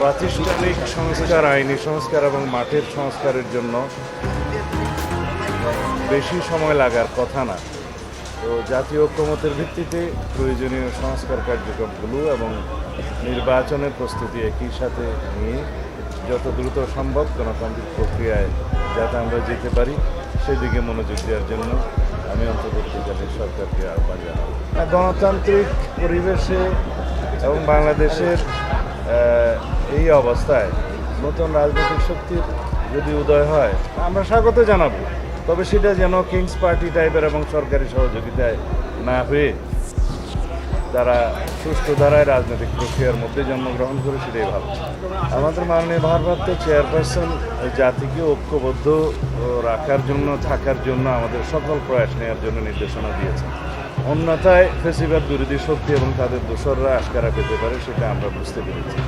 প্রাতিষ্ঠানিক সংস্কার আইনি সংস্কার এবং মাঠের সংস্কারের জন্য বেশি সময় লাগার কথা না। তো জাতীয় ঐক্যমতের ভিত্তিতে প্রয়োজনীয় সংস্কার কার্যক্রমগুলো এবং নির্বাচনের প্রস্তুতি একই সাথে নিয়ে যত দ্রুত সম্ভব গণতান্ত্রিক প্রক্রিয়ায় যাতে আমরা যেতে পারি, সেদিকে মনোযোগ দেওয়ার জন্য আমি অন্তর্বর্তীকালীন সরকারকে আহ্বান জানাব। গণতান্ত্রিক পরিবেশে এবং বাংলাদেশের এই অবস্থায় নতুন রাজনৈতিক শক্তির যদি উদয় হয়, আমরা স্বাগত জানাব। তবে সেটা যেন কিংস পার্টি টাইপের এবং সরকারি সহযোগিতায় না হয়ে তারা সুষ্ঠু ধারায় রাজনৈতিক প্রক্রিয়ার মধ্যে জন্মগ্রহণ করে সেটাই ভালো। আমাদের মাননীয় ভারপ্রাপ্ত চেয়ারপারসন জাতিকে ঐক্যবদ্ধ রাখার জন্য, থাকার জন্য আমাদের সকল প্রয়াস নেওয়ার জন্য নির্দেশনা দিয়েছেন। অন্যথায় ফেসিবাদ বিরোধী শক্তি এবং তাদের দোসররা আশকারা পেতে পারে, সেটা আমরা বুঝতে পেরেছি।